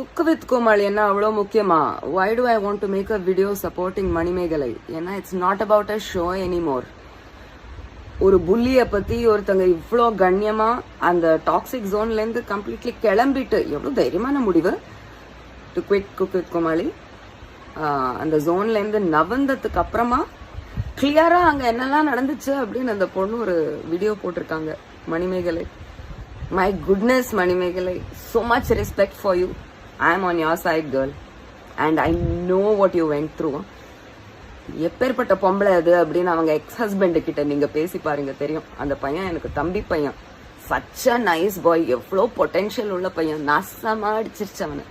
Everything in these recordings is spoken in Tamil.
குக் வித் கோமாளி என்ன அவ்வளோ முக்கியமா? Why do I want to make a video supporting Manimegalai? ஏன்னா it's not about a show anymore ஒரு புள்ளியை பத்தி ஒருத்தங்க இவ்வளோ கண்ணியமா அந்த டாக்ஸிக் ஜோன்ல இருந்து கம்ப்ளீட்லி கிளம்பிட்டு எவ்வளோ தைரியமான முடிவு? To quit cook with Komali அந்த ஜோன்ல இருந்து நவந்ததுக்கு அப்புறமா கிளியரா அங்க என்னெல்லாம் நடந்துச்சு அப்படின்னு அந்த பொண்ணு ஒரு வீடியோ போட்டிருக்காங்க Manimegalai. My goodness Manimegalai. So much respect for you I am on your side girl and I know what you went through எப்பேற்பட்ட பொம்பளை அது அப்படின்னு அவங்க எக்ஸ் ஹஸ்பண்டு கிட்ட நீங்க பேசி பாருங்க தெரியும். அந்த பையன் எனக்கு தம்பி பையன். சச் அ நைஸ் பாய் எவ்வளோ பொட்டென்ஷியல் உள்ள பையன். நாசமா அடிச்சிருச்சு அவனை.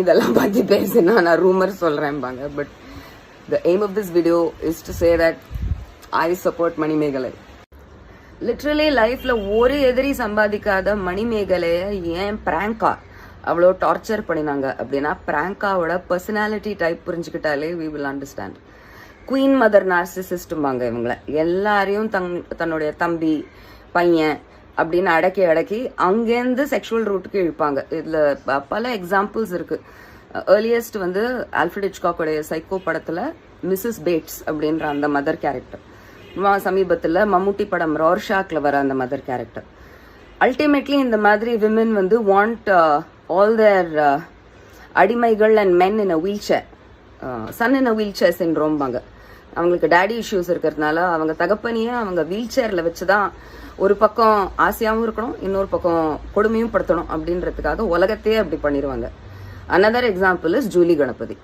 இதெல்லாம் பார்த்து பேசினா நான் rumour சொல்கிறேன்பாங்க but the aim of this video is to say that I support Manimegalai. Literally லைஃப்ல ஒரு எதிரி சம்பாதிக்காத மணிமேகலைய ஏன் பிராங்கா அவ்வளோ டார்ச்சர் பண்ணினாங்க அப்படின்னா பிராங்காவோட personality type புரிஞ்சுக்கிட்டாலே we will understand queen mother நார்சிசிஸ்டும்பாங்க இவங்கள. எல்லாரையும் தங் தன்னுடைய தம்பி பையன் அப்படின்னு அடக்கி அடக்கி அங்கேருந்து செக்ஷுவல் ரூட்டுக்கு இழுப்பாங்க. இதில் பல எக்ஸாம்பிள்ஸ் இருக்குது ஏர்லியஸ்ட் வந்து ஆல்ஃபிரட் ஹிச்காக்கோடைய சைக்கோ படத்தில் மிஸ்ஸஸ் பேட்ஸ் அப்படின்ற அந்த மதர் கேரக்டர் சமீபத்தில் மம்முட்டி படம் ரோர்ஷாக்கில் வர அந்த மதர் கேரக்டர் அல்டிமேட்லி இந்த மாதிரி விமன் வந்து வாண்ட் ஆல் தேர் uh, அடிமைகள் and men in a wheelchair son in a wheelchair சின்ரோம்பாங்க அவங்களுக்கு டேடி இஷ்யூஸ் இருக்கிறதுனால அவங்க தகப்பனையே அவங்க வீல் சேரில் வச்சு தான் ஒரு பக்கம் ஆசையாகவும் இருக்கணும் இன்னொரு பக்கம் கொடுமையும் படுத்தணும் அப்படின்றதுக்காக உலகத்தையே அப்படி பண்ணிடுவாங்க another example is Julie Ganapathi